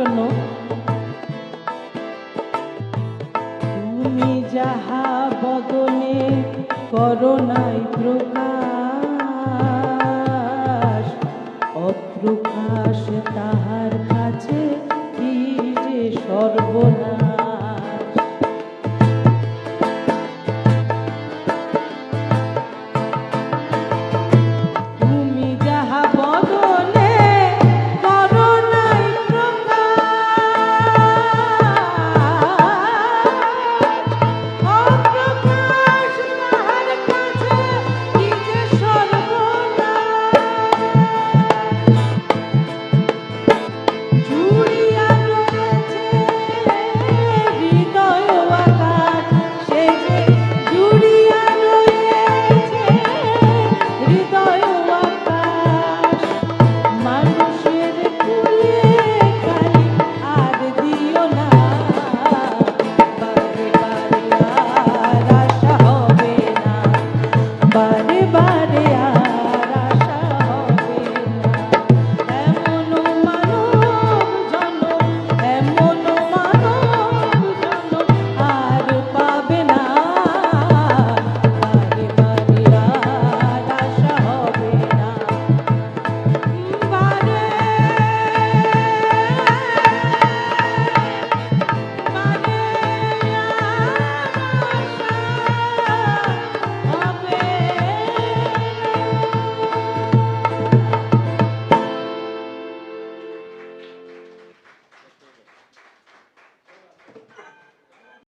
জন্য। তুমি যাহা বদনে করোনায় প্রকাশ অপ্রকাশ তা